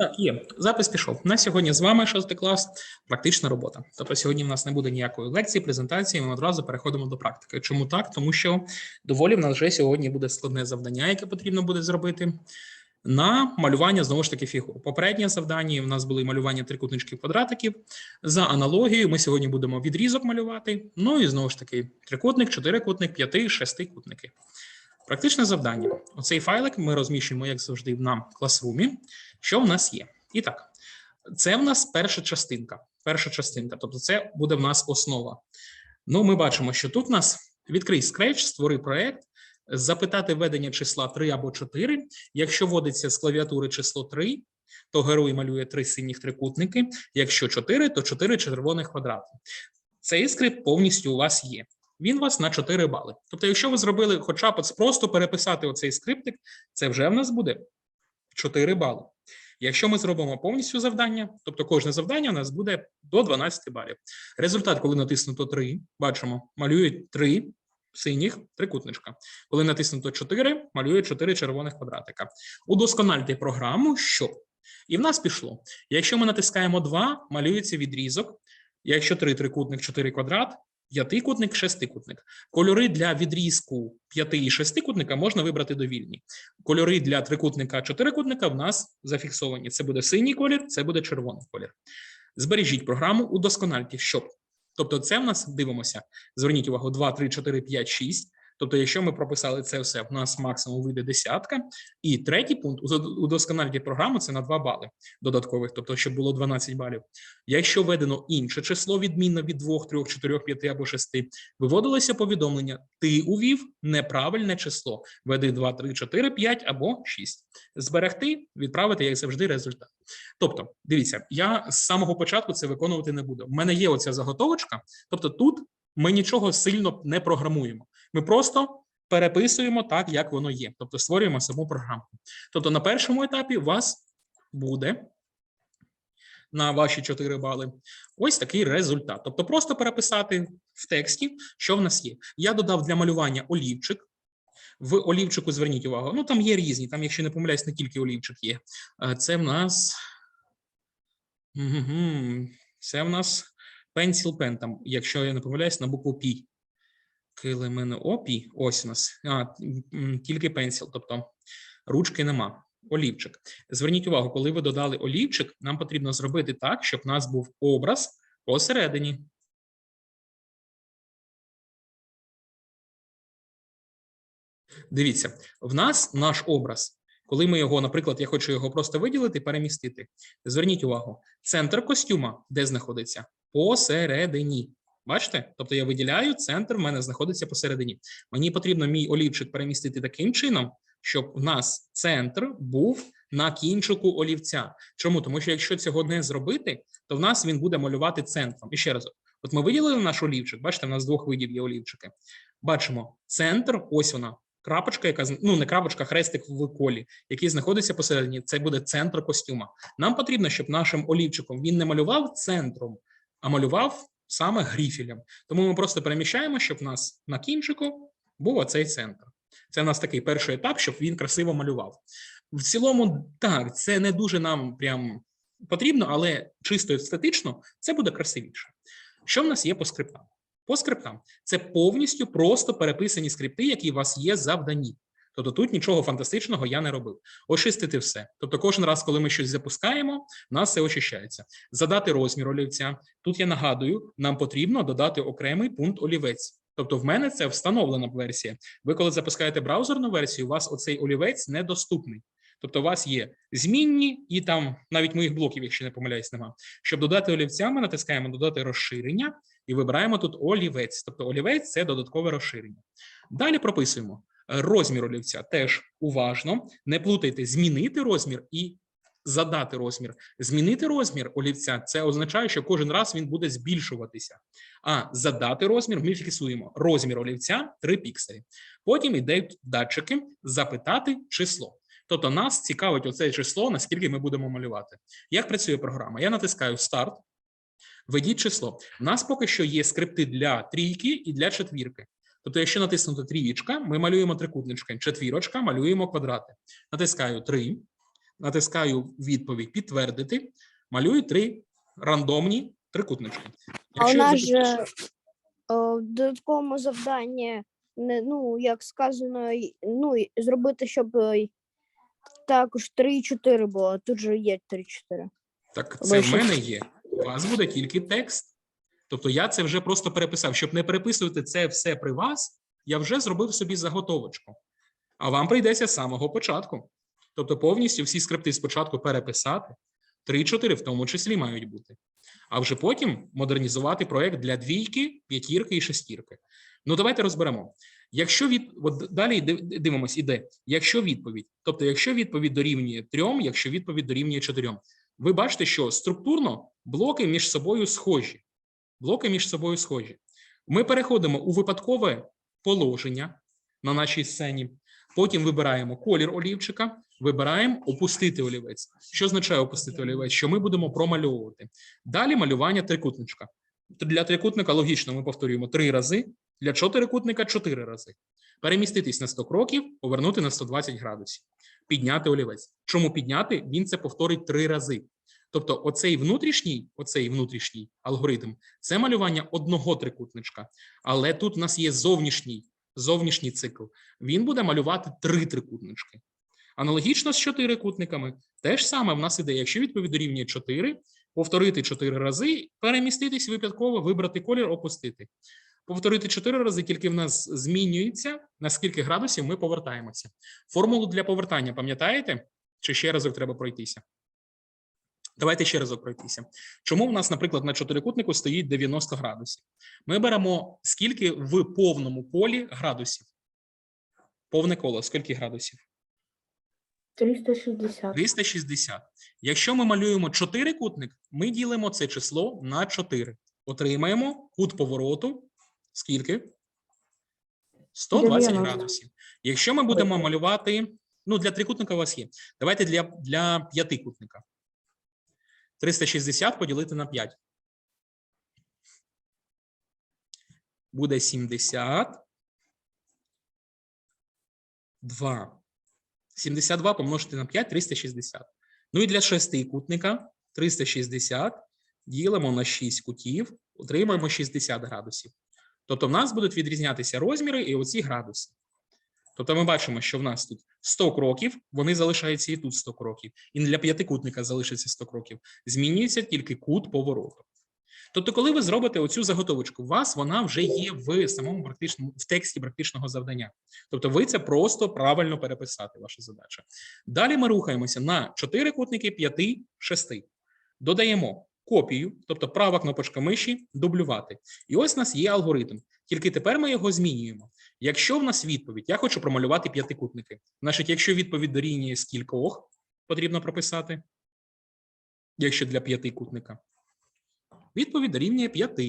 Так, є. Запис пішов. На сьогодні з вами шостий клас, практична робота. Тобто сьогодні в нас не буде ніякої лекції, презентації, ми одразу переходимо до практики. Чому так? Тому що доволі в нас вже сьогодні буде складне завдання, яке потрібно буде зробити. На малювання знову ж таки фігур. Попереднє завдання в нас були малювання трикутничків квадратиків. За аналогією, ми сьогодні будемо відрізок малювати. Ну і знову ж таки, трикутник, чотирикутник, п'яти, шестикутники. Практичне завдання. Оцей файлик ми розміщуємо, як завжди, на класрумі. Що в нас є? І так, це в нас перша частинка. Перша частинка, тобто це буде в нас основа. Ну, ми бачимо, що тут в нас відкрий Scratch, створи проект, запитати введення числа 3 або 4. Якщо вводиться з клавіатури число 3, то герой малює три синіх трикутники. Якщо 4, то 4 червоних квадрати. Цей скрипт повністю у вас є. Він вас на 4 бали. Тобто, якщо ви зробили хоча б просто переписати оцей скриптик, це вже в нас буде 4 бали. Якщо ми зробимо повністю завдання, тобто кожне завдання у нас буде до 12 балів. Результат, коли натиснуто 3, бачимо, малюють 3 синіх трикутничка. Коли натиснуто 4, малюють 4 червоних квадратика. Удоскональте програму, що? І в нас пішло. Якщо ми натискаємо 2, малюється відрізок. Якщо 3 трикутник, 4 квадрат, п'ятикутник, шестикутник. Кольори для відрізку п'яти і шестикутника можна вибрати довільні. Кольори для трикутника, чотирикутника в нас зафіксовані. Це буде синій колір, це буде червоний колір. Збережіть програму, удоскональте, щоб. Тобто, це в нас дивимося. Зверніть увагу: 2, 3, 4, 5, 6. Тобто, якщо ми прописали це все, в нас максимум вийде десятка. І третій пункт удоскональте програму це на 2 бали додаткових, тобто, щоб було 12 балів. Якщо введено інше число, відмінно від 2, 3, 4, 5 або 6, виводилося повідомлення: ти увів неправильне число. Веди 2, 3, 4, 5 або 6. Зберегти, відправити, як завжди, результат. Тобто, дивіться, я з самого початку це виконувати не буду. У мене є оця заготовочка, тобто тут ми нічого сильно не програмуємо. Ми просто переписуємо так, як воно є. Тобто створюємо саму програму. Тобто, на першому етапі у вас буде на ваші 4 бали ось такий результат. Тобто, просто переписати в тексті, що в нас є. Я додав для малювання олівчик. В олівчику зверніть увагу. Ну там є різні. Там, якщо не помиляюсь, не тільки олівчик є. Це в нас. Це в нас Pencil Pen, там, якщо я не помиляюсь, на букву P. Килимено опій, ось у нас, а, тільки пенсіл, тобто ручки нема. Олівчик. Зверніть увагу, коли ви додали олівчик, нам потрібно зробити так, щоб у нас був образ посередині. Дивіться, в нас наш образ. Коли ми його, наприклад, я хочу його просто виділити, перемістити. Зверніть увагу, центр костюма, де знаходиться? Посередині. Бачите? Тобто я виділяю, центр в мене знаходиться посередині. Мені потрібно мій олівчик перемістити таким чином, щоб в нас центр був на кінчику олівця. Чому? Тому що якщо цього не зробити, то в нас він буде малювати центром. І ще раз, от ми виділили наш олівчик, бачите, в нас двох видів є олівчики. Бачимо центр, ось вона. Крапочка, яка ну не крапочка, хрестик в колі, який знаходиться посередині, це буде центр костюма. Нам потрібно, щоб нашим олівчиком він не малював центром, а малював саме гріфелем. Тому ми просто переміщаємо, щоб в нас на кінчику був оцей центр. Це в нас такий перший етап, щоб він красиво малював. В цілому, так, це не дуже нам прям потрібно, але чисто естетично це буде красивіше. Що в нас є по скриптам? По скриптам це повністю просто переписані скрипти, які у вас є завдані. Тобто тут нічого фантастичного я не робив. Очистити все. Тобто, кожен раз, коли ми щось запускаємо, у нас все очищається. Задати розмір олівця. Тут я нагадую, нам потрібно додати окремий пункт олівець. Тобто, в мене це встановлена версія. Ви, коли запускаєте браузерну версію, у вас оцей олівець недоступний. Тобто, у вас є змінні, і там навіть моїх блоків, якщо не помиляюсь, нема. Щоб додати олівця, ми натискаємо додати розширення і вибираємо тут олівець. Тобто, олівець це додаткове розширення. Далі прописуємо розмір олівця. Теж уважно не плутайте змінити розмір і задати розмір. Змінити розмір олівця це означає, що кожен раз він буде збільшуватися. А задати розмір ми фіксуємо розмір олівця 3 пікселі. Потім йдуть датчики запитати число. Тобто нас цікавить оце число, наскільки ми будемо малювати. Як працює програма? Я натискаю старт. Введіть число. У нас поки що є скрипти для трійки і для четвірки. Тобто, якщо натиснути трієчка, ми малюємо трикутнички, четвірочка, малюємо квадрати. Натискаю 3. натискаю відповідь підтвердити, малюю три рандомні трикутнички. А у Якщо нас запит- же е, в додатковому завданні, не, ну, як сказано, ну, зробити, щоб е, також 3 і 4 було. Тут же є 3 4. Так це в мене є. У вас буде тільки текст. Тобто я це вже просто переписав. Щоб не переписувати це все при вас, я вже зробив собі заготовочку. А вам прийдеться з самого початку. Тобто повністю всі скрипти спочатку переписати, 3-4 в тому числі мають бути. А вже потім модернізувати проект для двійки, п'ятірки і шестірки. Ну, давайте розберемо. Якщо від от далі див- дивимось, іде. Якщо відповідь, тобто, якщо відповідь дорівнює трьом, якщо відповідь дорівнює чотирьом, ви бачите, що структурно блоки між собою схожі. Блоки між собою схожі. Ми переходимо у випадкове положення на нашій сцені. Потім вибираємо колір олівчика, вибираємо опустити олівець. Що означає опустити олівець? Що ми будемо промальовувати. Далі малювання трикутничка. Для трикутника логічно ми повторюємо три рази, для чотирикутника чотири рази. Переміститись на 100 кроків, повернути на 120 градусів, підняти олівець. Чому підняти? Він це повторить три рази. Тобто, оцей внутрішній, оцей внутрішній алгоритм це малювання одного трикутничка. Але тут у нас є зовнішній, зовнішній цикл. Він буде малювати три трикутнички. Аналогічно з чотирикутниками. Те ж саме в нас іде, якщо відповідь дорівнює 4, повторити 4 рази, переміститись випадково, вибрати колір, опустити. Повторити 4 рази, тільки в нас змінюється, на скільки градусів ми повертаємося. Формулу для повертання пам'ятаєте? Чи ще разок треба пройтися? Давайте ще разок пройтися. Чому в нас, наприклад, на чотирикутнику стоїть 90 градусів? Ми беремо скільки в повному полі градусів? Повне коло, скільки градусів? 360. 360. Якщо ми малюємо чотирикутник, ми ділимо це число на 4. Отримаємо кут повороту. Скільки? 120 градусів. Якщо ми будемо малювати, ну для трикутника у вас є. Давайте для, для п'ятикутника. 360 поділити на 5. Буде 70. 2. 72 помножити на 5 360. Ну і для шестикутника 360 ділимо на 6 кутів, отримаємо 60 градусів. Тобто в нас будуть відрізнятися розміри і оці градуси. Тобто ми бачимо, що в нас тут 100 кроків, вони залишаються і тут 100 кроків. І для п'ятикутника залишиться 100 кроків. Змінюється тільки кут повороту. Тобто, коли ви зробите оцю заготовочку, у вас вона вже є в самому практичному в тексті практичного завдання. Тобто, ви це просто правильно переписати, ваша задача. Далі ми рухаємося на 4 кутники 5, 6. Додаємо копію, тобто права кнопочка миші, дублювати. І ось у нас є алгоритм. Тільки тепер ми його змінюємо. Якщо в нас відповідь, я хочу промалювати п'ятикутники. Значить, якщо відповідь дорівнює скількох, потрібно прописати. Якщо для п'ятикутника. Відповідь дорівнює 5.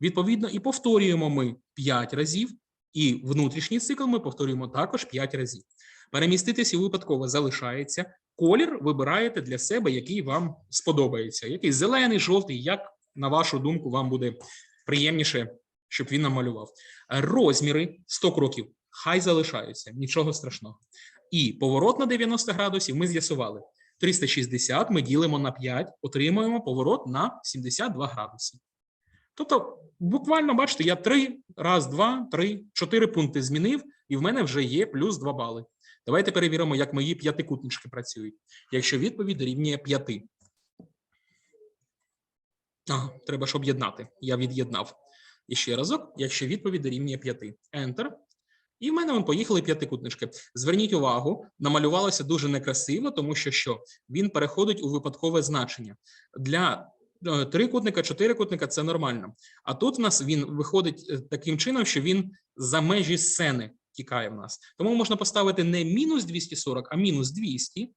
Відповідно, і повторюємо ми 5 разів, і внутрішній цикл ми повторюємо також 5 разів. Переміститися випадково залишається. Колір вибираєте для себе, який вам сподобається. Який зелений, жовтий, як на вашу думку, вам буде приємніше, щоб він намалював. Розміри 100 кроків хай залишаються, нічого страшного. І поворот на 90 градусів ми з'ясували. 360 ми ділимо на 5, отримуємо поворот на 72 градуси. Тобто, буквально, бачите, я 3, раз, два, три, чотири пункти змінив, і в мене вже є плюс 2 бали. Давайте перевіримо, як мої п'ятикутнички працюють. Якщо відповідь дорівнює 5. Ага, треба ж об'єднати. Я від'єднав. І ще разок, якщо відповідь дорівнює 5. Enter. І в мене вон поїхали п'ятикутнички. Зверніть увагу, намалювалося дуже некрасиво, тому що що він переходить у випадкове значення. Для е, трикутника, чотирикутника це нормально. А тут в нас він виходить е, таким чином, що він за межі сцени тікає в нас. Тому можна поставити не мінус 240, а мінус 200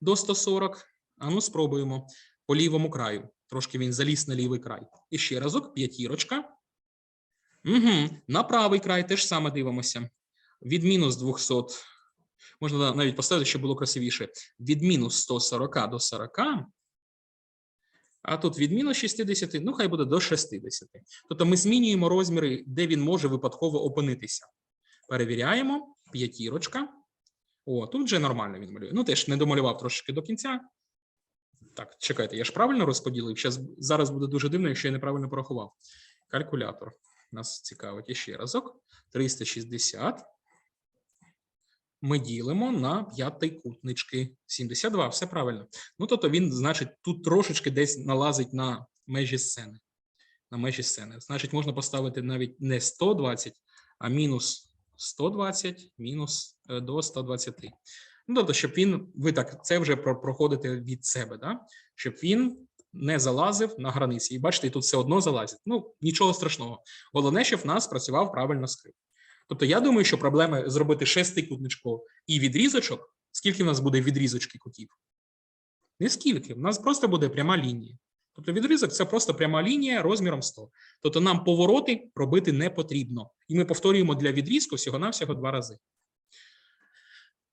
до 140. А ну спробуємо по лівому краю. Трошки він заліз на лівий край. І ще разок, п'ятірочка. Угу. На правий край теж саме дивимося. Від мінус 200, можна навіть поставити, щоб було красивіше. Від мінус 140 до 40, а тут від мінус 60, ну хай буде до 60. Тобто ми змінюємо розміри, де він може випадково опинитися. Перевіряємо. П'ятірочка. О, тут вже нормально він малює. Ну, теж не домалював трошечки до кінця. Так, чекайте, я ж правильно розподілив. Зараз буде дуже дивно, якщо я неправильно порахував. Калькулятор нас цікавить іще разок. 360. Ми ділимо на п'ятикутнички. 72, все правильно. Ну, тобто він, значить, тут трошечки десь налазить на межі сцени. На межі сцени. Значить, можна поставити навіть не 120, а мінус 120, мінус е, до 120. Ну, тобто, щоб він, ви так це вже проходите від себе, да? щоб він не залазив на границі. І бачите, тут все одно залазить. Ну, нічого страшного. Головне, щоб в нас працював правильно скрипт. Тобто, я думаю, що проблеми зробити шестикутничко і відрізочок. Скільки в нас буде відрізочки кутів? Не скільки, в нас просто буде пряма лінія. Тобто відрізок це просто пряма лінія розміром 100. Тобто нам повороти робити не потрібно. І ми повторюємо для відрізку всього-навсього два рази.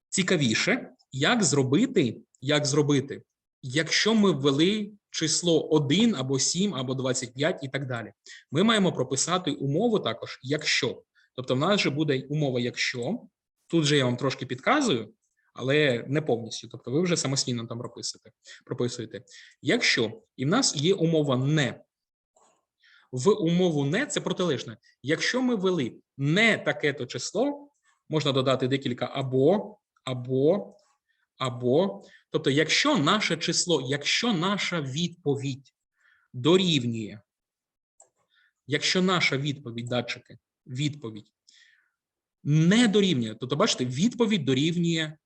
Цікавіше, як зробити, як зробити, якщо ми ввели число 1 або 7 або 25 і так далі. Ми маємо прописати умову також, якщо. Тобто, в нас же буде умова, якщо. Тут же я вам трошки підказую, але не повністю. Тобто, ви вже самостійно там прописуєте. прописуєте. Якщо і в нас є умова не. В умову не це протилежне. Якщо ми ввели не таке-то число, можна додати декілька або, або, або. Тобто, якщо наше число, якщо наша відповідь дорівнює, якщо наша відповідь, датчики, відповідь не дорівнює, тобто, бачите, відповідь дорівнює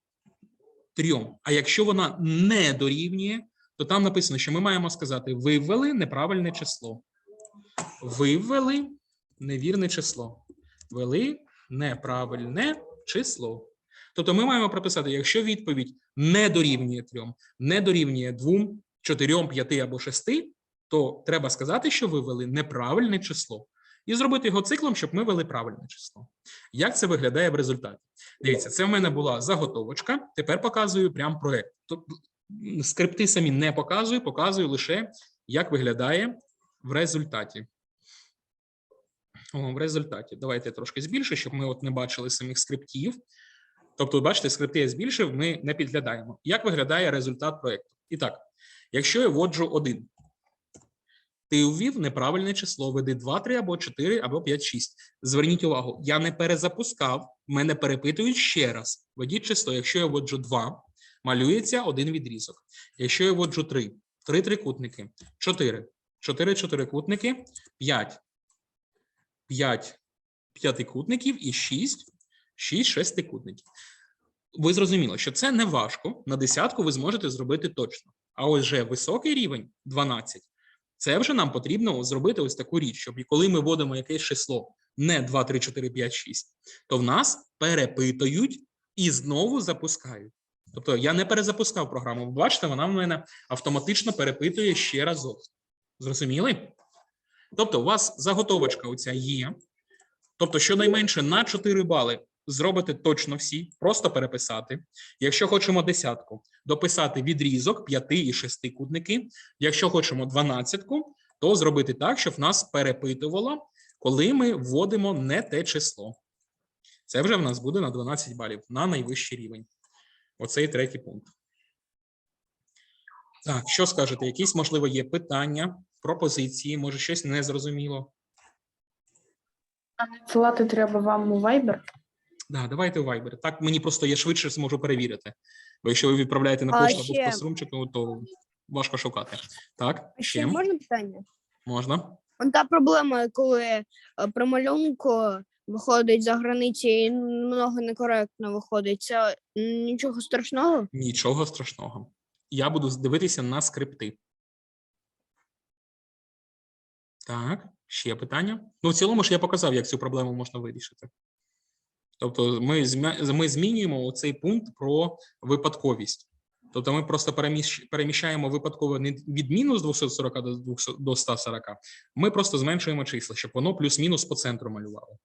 трьом. А якщо вона не дорівнює, то там написано, що ми маємо сказати: ви ввели неправильне число. Ви ввели невірне число. Ввели неправильне число. Тобто ми маємо прописати, якщо відповідь не дорівнює трьом, не дорівнює двом, чотирьом, п'яти або шести, то треба сказати, що ви ввели неправильне число. І зробити його циклом, щоб ми ввели правильне число. Як це виглядає в результаті? Дивіться, це в мене була заготовочка. Тепер показую прям проект. Тобто скрипти самі не показую, показую лише, як виглядає в результаті. О, в результаті. Давайте я трошки збільшу, щоб ми от не бачили самих скриптів. Тобто, бачите, скрипти я збільшив, ми не підглядаємо. Як виглядає результат проєкту? І так, якщо я вводжу 1, ти ввів неправильне число, веди 2, 3 або 4, або 5, 6. Зверніть увагу, я не перезапускав, мене перепитують ще раз. Введіть число, якщо я вводжу 2, малюється один відрізок. Якщо я вводжу 3, 3 трикутники, 4, 4 чотирикутники, 5, 5 п'ятикутників і 6, 6 шестикутників. Ви зрозуміли, що це не важко. На десятку ви зможете зробити точно. А ось вже високий рівень 12. Це вже нам потрібно зробити ось таку річ, щоб коли ми вводимо якесь число не 2, 3, 4, 5, 6, то в нас перепитують і знову запускають. Тобто я не перезапускав програму. Бачите, вона в мене автоматично перепитує ще разок. Зрозуміли? Тобто, у вас заготовочка оця є. Тобто, щонайменше на 4 бали зробите точно всі, просто переписати. Якщо хочемо десятку, дописати відрізок 5 і 6 кутники. Якщо хочемо дванадцятку, то зробити так, щоб нас перепитувало, коли ми вводимо не те число. Це вже в нас буде на 12 балів, на найвищий рівень. Оцей третій пункт. Так, що скажете? Якісь, можливо, є питання, пропозиції, може, щось незрозуміло? Надсилати треба вам у Viber. Да, давайте у Viber. Так мені просто я швидше зможу перевірити. Бо якщо ви відправляєте на пошту або в посрумчику, то важко шукати. Так, Ще ще можна питання? можна. Та проблема, коли е, при малюнку виходить за границі і много некоректно виходить. Це нічого страшного. Нічого страшного. Я буду дивитися на скрипти. Так, ще питання. Ну, в цілому ж я показав, як цю проблему можна вирішити. Тобто, ми, змінюємо цей пункт про випадковість. Тобто, ми просто переміщаємо випадково не від мінус 240 до 200 до 140, ми просто зменшуємо числа, щоб воно плюс-мінус по центру малювало.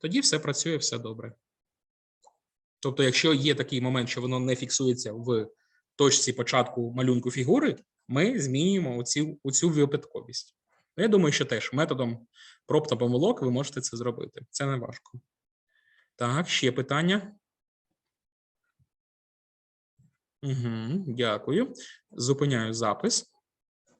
Тоді все працює, все добре. Тобто, якщо є такий момент, що воно не фіксується в точці початку малюнку фігури, ми змінюємо оці, оцю випадковість. Я думаю, що теж методом проб та помилок ви можете це зробити. Це не важко. Так, ще питання? Угу, Дякую. Зупиняю запис.